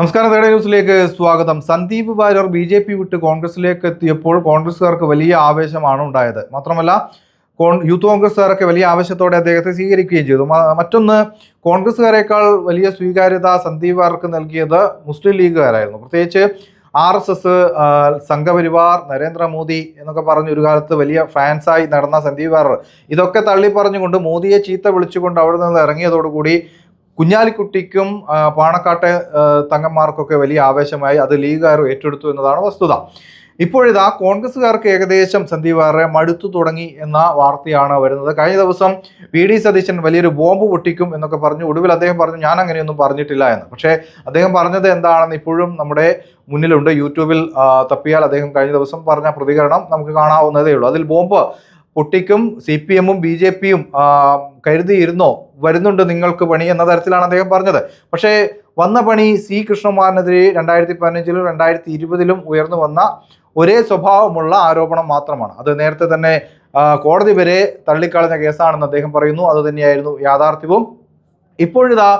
നമസ്കാരം തേടെ ന്യൂസിലേക്ക് സ്വാഗതം. Sandeep Warrier B J P വിട്ട് കോൺഗ്രസിലേക്ക് എത്തിയപ്പോൾ കോൺഗ്രസ്സുകാർക്ക് വലിയ ആവേശമാണ് ഉണ്ടായത്. മാത്രമല്ല യൂത്ത് കോൺഗ്രസ്സുകാരൊക്കെ വലിയ ആവേശത്തോടെ അദ്ദേഹത്തെ സ്വീകരിക്കുകയും ചെയ്തു. മറ്റൊന്ന് കോൺഗ്രസ്സുകാരേക്കാൾ വലിയ സ്വീകാര്യത സന്ദീപ് വാര്യർക്ക് നൽകിയത് മുസ്ലിം ലീഗുകാരായിരുന്നു. പ്രത്യേകിച്ച് R S S Sangh Parivar Narendra Modi എന്നൊക്കെ പറഞ്ഞ് ഒരു കാലത്ത് വലിയ ഫാൻസായി നടന്ന സന്ദീപ് വാര്യർ. ഇതൊക്കെ തള്ളി പറഞ്ഞുകൊണ്ട് മോദിയെ ചീത്ത വിളിച്ചുകൊണ്ട് അവിടെ നിന്ന് ഇറങ്ങിയതോടുകൂടി കുഞ്ഞാലിക്കുട്ടിക്കും പാണക്കാട്ടെ തങ്ങന്മാർക്കൊക്കെ വലിയ ആവേശമായി അത് ലീഗുകാർ ഏറ്റെടുത്തു എന്നതാണ് വസ്തുത. ഇപ്പോഴിതാ കോൺഗ്രസ്സുകാർക്ക് ഏകദേശം സന്ദീപ് വാറെ മടുത്തു തുടങ്ങി എന്ന വാർത്തയാണ് വരുന്നത്. കഴിഞ്ഞ ദിവസം വി ഡി സതീശൻ വലിയൊരു ബോംബ് പൊട്ടിക്കും എന്നൊക്കെ പറഞ്ഞു. ഒടുവിൽ അദ്ദേഹം പറഞ്ഞു ഞാൻ അങ്ങനെയൊന്നും പറഞ്ഞിട്ടില്ല എന്ന്. പക്ഷേ അദ്ദേഹം പറഞ്ഞത് എന്താണെന്ന് ഇപ്പോഴും നമ്മുടെ മുന്നിലുണ്ട്. യൂട്യൂബിൽ തപ്പിയാൽ അദ്ദേഹം കഴിഞ്ഞ ദിവസം പറഞ്ഞ പ്രതികരണം നമുക്ക് കാണാവുന്നതേ ഉള്ളൂ അതിൽ ബോംബ് പൊട്ടിക്കും സി പി എമ്മും ബി ജെ പിയും കരുതിയിരുന്നോ? വരുന്നുണ്ട് നിങ്ങൾക്ക് പണി എന്ന തരത്തിലാണ് അദ്ദേഹം പറഞ്ഞത്. പക്ഷേ വന്ന പണി സി കൃഷ്ണകുമാറിനെതിരെ രണ്ടായിരത്തി പതിനഞ്ചിലും രണ്ടായിരത്തി ഇരുപതിലും ഉയർന്നു വന്ന ഒരേ സ്വഭാവമുള്ള ആരോപണം മാത്രമാണ്. അത് നേരത്തെ തന്നെ കോടതി വരെ തള്ളിക്കളഞ്ഞ കേസാണെന്ന് അദ്ദേഹം പറയുന്നു. അതുതന്നെയായിരുന്നു യാഥാർത്ഥ്യവും. ഇപ്പോഴിതാ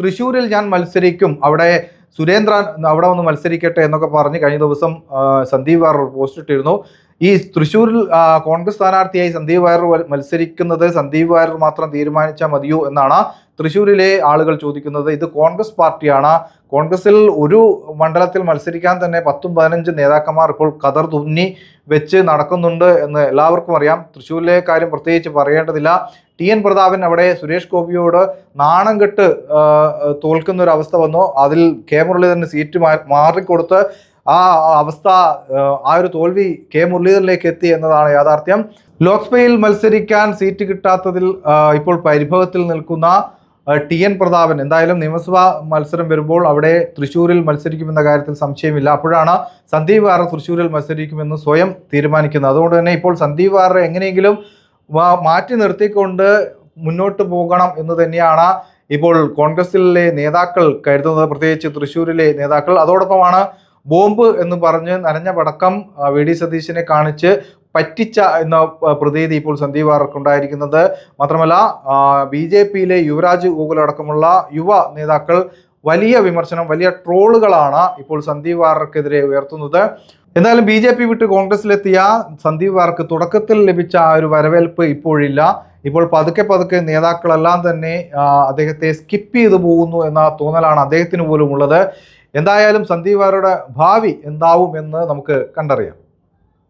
തൃശ്ശൂരിൽ ഞാൻ മത്സരിക്കും. അവിടെ സുരേന്ദ്രൻ അവിടെ ഒന്ന് മത്സരിക്കട്ടെ എന്നൊക്കെ പറഞ്ഞ് കഴിഞ്ഞ ദിവസം സന്ദീപ് വാര്യർ പോസ്റ്റ് ഇട്ടിരുന്നു. ഈ തൃശ്ശൂരിൽ കോൺഗ്രസ് സ്ഥാനാർത്ഥിയായി സന്ദീപ് വാര്യർ മത്സരിക്കുന്നത് സന്ദീപ് വാര്യർ മാത്രം തീരുമാനിച്ചാൽ മതിയോ എന്നാണ് തൃശ്ശൂരിലെ ആളുകൾ ചോദിക്കുന്നത്. ഇത് കോൺഗ്രസ് പാർട്ടിയാണ്. കോൺഗ്രസിൽ ഒരു മണ്ഡലത്തിൽ മത്സരിക്കാൻ തന്നെ പത്തും പതിനഞ്ച് നേതാക്കന്മാർ ഇപ്പോൾ കതർ തുന്നി വെച്ച് നടക്കുന്നുണ്ട് എന്ന് എല്ലാവർക്കും അറിയാം. തൃശ്ശൂരിലെ കാര്യം പ്രത്യേകിച്ച് പറയേണ്ടതില്ല. ടി എൻ പ്രതാപൻ അവിടെ സുരേഷ് ഗോപിയോട് നാണം കെട്ട് തോൽക്കുന്ന ഒരു അവസ്ഥ വന്നു. അതിൽ കെ മുരളീധരന് സീറ്റ് മാറിക്കൊടുത്ത് ആ അവസ്ഥ ആ, ഒരു തോൽവി കെ മുരളീധരനിലേക്ക് എത്തി എന്നതാണ് യാഥാർത്ഥ്യം. ലോക്സഭയിൽ മത്സരിക്കാൻ സീറ്റ് കിട്ടാത്തതിൽ ഇപ്പോൾ പരിഭവത്തിൽ നിൽക്കുന്ന ടി എൻ പ്രതാപൻ. എന്തായാലും നിയമസഭാ മത്സരം വരുമ്പോൾ അവിടെ തൃശ്ശൂരിൽ മത്സരിക്കുമെന്ന കാര്യത്തിൽ സംശയമില്ല. അപ്പോഴാണ് സന്ദീപ് വാര്യർ തൃശ്ശൂരിൽ മത്സരിക്കുമെന്ന് സ്വയം തീരുമാനിക്കുന്നത്. അതുകൊണ്ട് തന്നെ ഇപ്പോൾ സന്ദീപ് വാര്യർ എങ്ങനെയെങ്കിലും മാറ്റി നിർത്തിക്കൊണ്ട് മുന്നോട്ട് പോകണം എന്ന് തന്നെയാണ് ഇപ്പോൾ കോൺഗ്രസിലെ നേതാക്കൾ കരുതുന്നത്. പ്രത്യേകിച്ച് തൃശ്ശൂരിലെ നേതാക്കൾ. അതോടൊപ്പമാണ് ബോംബ് എന്ന് പറഞ്ഞ് നനഞ്ഞ പടക്കം വി. ഡി. സതീശിനെ കാണിച്ച് പറ്റിച്ച എന്ന പ്രതീതി ഇപ്പോൾ സന്ദീപ് ആർക്കുണ്ടായിരിക്കുന്നത് മാത്രമല്ല ബി ജെ പിയിലെ യുവരാജ് ഗോകുൽ അടക്കമുള്ള യുവ നേതാക്കൾ വലിയ വിമർശനം വലിയ ട്രോളുകളാണ് ഇപ്പോൾ സന്ദീപ് ആർക്കെതിരെ ഉയർത്തുന്നത്. എന്തായാലും ബി ജെ പി വിട്ട് കോൺഗ്രസിലെത്തിയ സന്ദീപ് വാർക്ക് തുടക്കത്തിൽ ലഭിച്ച ആ ഒരു വരവേൽപ്പ് ഇപ്പോഴില്ല. ഇപ്പോൾ പതുക്കെ പതുക്കെ നേതാക്കളെല്ലാം തന്നെ അദ്ദേഹത്തെ സ്കിപ്പ് ചെയ്തു പോകുന്നു എന്ന തോന്നലാണ് അദ്ദേഹത്തിന് പോലും ഉള്ളത് എന്തായാലും സന്ദീപ് വാറുടെ ഭാവി എന്താവും എന്ന് നമുക്ക് കണ്ടറിയാം.